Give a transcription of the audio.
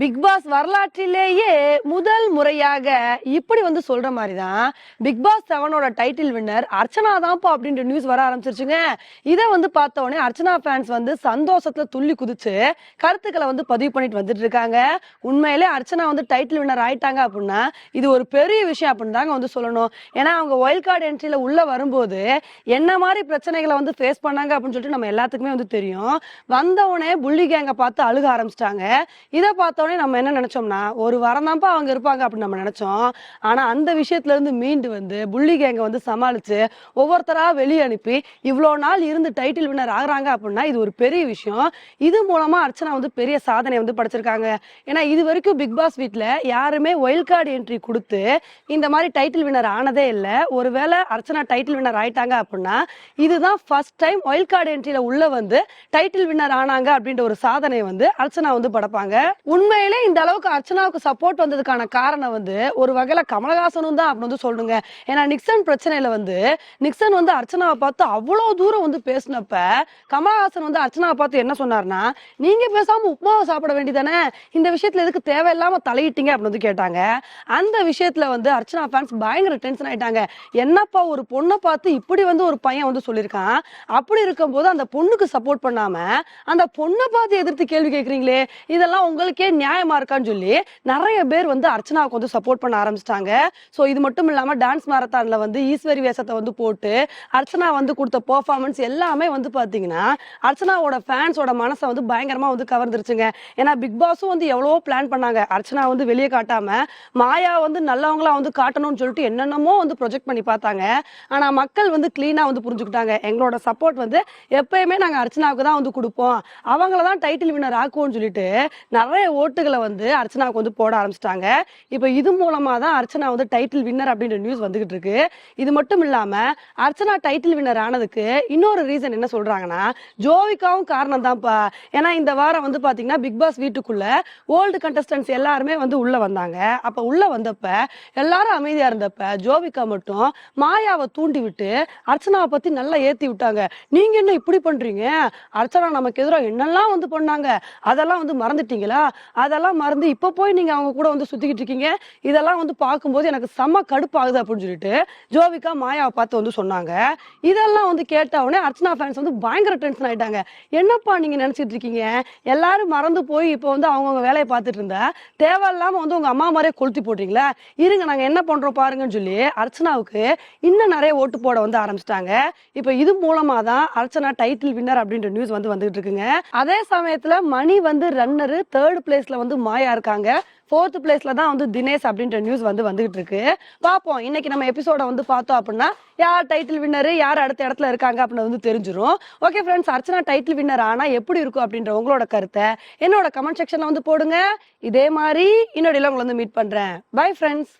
Big pass வரலாற்றிலேயே முதல் முறையாக இப்படி வந்து சொல்ற மாதிரி தான் பிக் பாஸ் செவனோட டைட்டில் வின்னர் அர்ச்சனா தான்ப்பா அப்படின்ற நியூஸ் வர ஆரம்பிச்சிருச்சுங்க. இதை வந்து பார்த்த உடனே அர்ச்சனா ஃபேன்ஸ் வந்து சந்தோஷத்துல துள்ளி குதிச்சு கருத்துக்களை வந்து பதிவு பண்ணிட்டு வந்துட்டு இருக்காங்க. உண்மையிலே அர்ச்சனா வந்து டைட்டில் வின்னர் ஆயிட்டாங்க அப்படின்னா இது ஒரு பெரிய விஷயம் அப்படின்னு தாங்க வந்து சொல்லணும். ஏன்னா அவங்க ஒயில்ட் கார்டு என்ட்ரியில உள்ள வரும்போது என்ன மாதிரி பிரச்சனைகளை வந்து ஃபேஸ் பண்ணாங்க அப்படின்னு சொல்லிட்டு நம்ம எல்லாத்துக்குமே வந்து தெரியும். வந்தவனே புள்ளி கேங்க பார்த்து அழுக ஆரம்பிச்சிட்டாங்க. இதை உடனே நம்ம என்ன நினைச்சோம்னா ஒரு வாரம் தான்ப்பா அவங்க இருப்பாங்க அப்படின்னு நம்ம நினைச்சோம். ஆனா அந்த விஷயத்துல இருந்து மீண்டு வந்து புள்ளி கேங்க வந்து சமாளிச்சு ஒவ்வொருத்தரா வெளியே அனுப்பி இவ்வளோ நாள் இருந்து டைட்டில் வின்னர் ஆகுறாங்க அப்படின்னா இது ஒரு பெரிய விஷயம். இது மூலமா அர்ச்சனா வந்து பெரிய சாதனை வந்து படைச்சிருக்காங்க. ஏன்னா இது வரைக்கும் பிக் பாஸ் வீட்ல யாருமே ஒயில்ட் கார்டு என்ட்ரி கொடுத்து இந்த மாதிரி டைட்டில் வின்னர் ஆனதே இல்லை. ஒருவேளை அர்ச்சனா டைட்டில் வின்னர் ஆயிட்டாங்க அப்படின்னா இதுதான் ஃபர்ஸ்ட் டைம் ஒயில்ட் கார்டு என்ட்ரியில உள்ள வந்து டைட்டில் வின்னர் ஆனாங்க அப்படின்ற ஒரு சாதனை வந்து அர்ச்சனா வந்து படைப்பாங்க. உண்மையிலே இந்த அளவுக்கு அர்ச்சனாவுக்கு சப்போர்ட் வந்ததுக்கான காரணம் வந்து ஒரு வகையில கமலஹாசனும் தான் அப்படின்னு வந்து சொல்லுங்க ஏன்னா நிக்சன் பிரச்சனையில வந்து நிக்சன் வந்து அர்ச்சனாவை பார்த்து அவ்வளவு தூரம் வந்து பேசினப்ப கமலஹாசன் வந்து அர்ச்சனாவை பார்த்து என்ன சொன்னார்னா நீங்க பேசாம உப்புமாவை சாப்பிட வேண்டியதானே? இந்த விஷயத்துல எதுக்கு தேவையில்லாம தலையிட்டீங்க? அப்படின்னு வந்து கேட்டாங்க. அந்த விஷயத்துல வந்து அர்ச்சனா ஃபேன்ஸ் பயங்கர டென்ஷன் ஆயிட்டாங்க. என்னப்பா ஒரு பொண்ணை பார்த்து இப்படி வந்து ஒரு பையன் வந்து சொல்லியிருக்கான்? அப்படி இருக்கும்போது அந்த பொண்ணுக்கு சப்போர்ட் பண்ணாம அந்த பொண்ணை பார்த்து எதிர்த்து கேள்வி கேட்குறீங்களே? இதெல்லாம் உங்களுக்கே நியாயமா இருக்கான்னு சொல்லி நிறைய பேர் வந்து அர்ச்சனாவுக்கு வந்து சப்போர்ட் பண்ண ஆரம்பிச்சிட்டாங்க. ஸோ இது மட்டும் இல்லாம டான்ஸ் மாரத்தான்ல வந்து ஈஸ்வரி வேஷத்தை வந்து போட்டு அர்ச்சனா வந்து கொடுத்த பெர்ஃபார்மன்ஸ் எல்லாமே வந்து பாத்தீங்கன்னா அர்ச்சனாவோட ஃபேன்ஸோட மனசை வந்து பயங்கரமா வந்து கவர்ந்துருச்சுங்க. ஏன்னா பிக் பாஸும் வந்து எவ்வளவோ பிளான் பண்ணாங்க. அர்ச்சனா வந்து வெளியே காட்டாம மாயா வந்து நல்லவங்களா வந்து காட்டணும்னு சொல்லிட்டு என்னென்னமோ வந்து ப்ரொஜெக்ட் பண்ணி பார்த்தாங்க. ஆனா மக்கள் வந்து கிளீனா வந்து புரிஞ்சுக்கிட்டாங்க. எங்களோட சப்போர்ட் வந்து எப்பயுமே நாங்க அர்ச்சனாவுக்கு தான் வந்து கொடுப்போம். அவங்கள தான் டைட்டில் வின்னர் ஆக்குவோம்னு சொல்லிட்டு நிறைய ஓட்டுகளை வந்து அர்ச்சனாவுக்கு வந்து போட ஆரம்பிச்சிட்டாங்க. இப்போ இது மூலமாக தான் அர்ச்சனா வந்து டைட்டில் வின்னர் அப்படின்ற நியூஸ் வந்துகிட்டு இருக்கு. இது மட்டும் இல்லாமல் அர்ச்சனா டைட்டில் வின்னர் ஆனதுக்கு இன்னொரு ரீசன் என்ன சொல்கிறாங்கன்னா ஜோவிகாவும் காரணம் தான்ப்பா ஏன்னா இந்த வாரம் வந்து பார்த்தீங்கன்னா பிக் பாஸ் வீட்டுக்குள்ளே ஓல்டு கண்டஸ்டன்ஸ் எல்லாருமே வந்து உள்ளே வந்தாங்க. அப்போ உள்ளே வந்தப்ப எல்லாரும் அமைதியாக இருந்தப்ப ஜோவிகா மட்டும் மாயாவை தூண்டி விட்டு அர்ச்சனாவை பற்றி நல்லா ஏற்றி விட்டாங்க. நீங்க என்ன இப்படி பண்றீங்க? அர்ச்சனா நமக்கு எதிராக என்னெல்லாம் வந்து பண்ணாங்க? அதெல்லாம் வந்து மறந்துட்டீங்களா? அதெல்லாம் மறந்து இப்போ போய் நீங்கள் அவங்க கூட வந்து சுற்றிக்கிட்டு இருக்கீங்க. இதெல்லாம் வந்து பார்க்கும்போது எனக்கு செம்ம கடுப்பாகுது அப்படின்னு சொல்லிட்டு ஜோவிகா மாயாவை பார்த்து வந்து சொன்னாங்க. இதெல்லாம் வந்து கேட்ட உடனே அர்ச்சனா ஃபேன்ஸ் வந்து பயங்கர டென்ஷன் ஆயிட்டாங்க. என்னப்பா நீங்கள் நினச்சிட்டு இருக்கீங்க? எல்லாரும் மறந்து போய் இப்போ வந்து அவங்கவுங்க வேலையை பார்த்துட்டு இருந்தா. தேவையில்லாமல் வந்து உங்கள் அம்மா மாதிரியே கொளுத்தி போடுறீங்களா? இருங்க நாங்கள் என்ன பண்ணுறோம் பாருங்கன்னு சொல்லி அர்ச்சனாவுக்கு இன்னும் நிறைய ஓட்டு போட வந்து ஆரம்பிச்சிட்டாங்க. இப்போ இது மூலமாக தான் அர்ச்சனா டைட்டில் வின்னர் அப்படின்ற நியூஸ் வந்து வந்துகிட்டு இருக்குங்க. அதே சமயத்தில் மணி வந்து ரன்னரு தேர்ட் பிளேஸ்ல வந்து மாயா இருக்காங்க. ஃபோர்த் பிளேஸ்ல தான் வந்து தினேஷ் அப்படின்ற நியூஸ் வந்து வந்துகிட்டு இருக்கு. பார்ப்போம். இன்னைக்கு நம்ம எபிசோட வந்து பார்த்தோம் அப்படின்னா யார் டைட்டில் வின்னர் யார் அடுத்த இடத்துல இருக்காங்க அப்படின்னு வந்து தெரிஞ்சிரும். Okay friends Archana title winner ஆனா எப்படி இருக்கும் அப்படின்ற உங்களோட கருத்தை என்னோட கமெண்ட் செக்ஷன்ல வந்து போடுங்க. இதே மாதிரி இன்னொரு உங்களை வந்து மீட் பண்றேன். Bye friends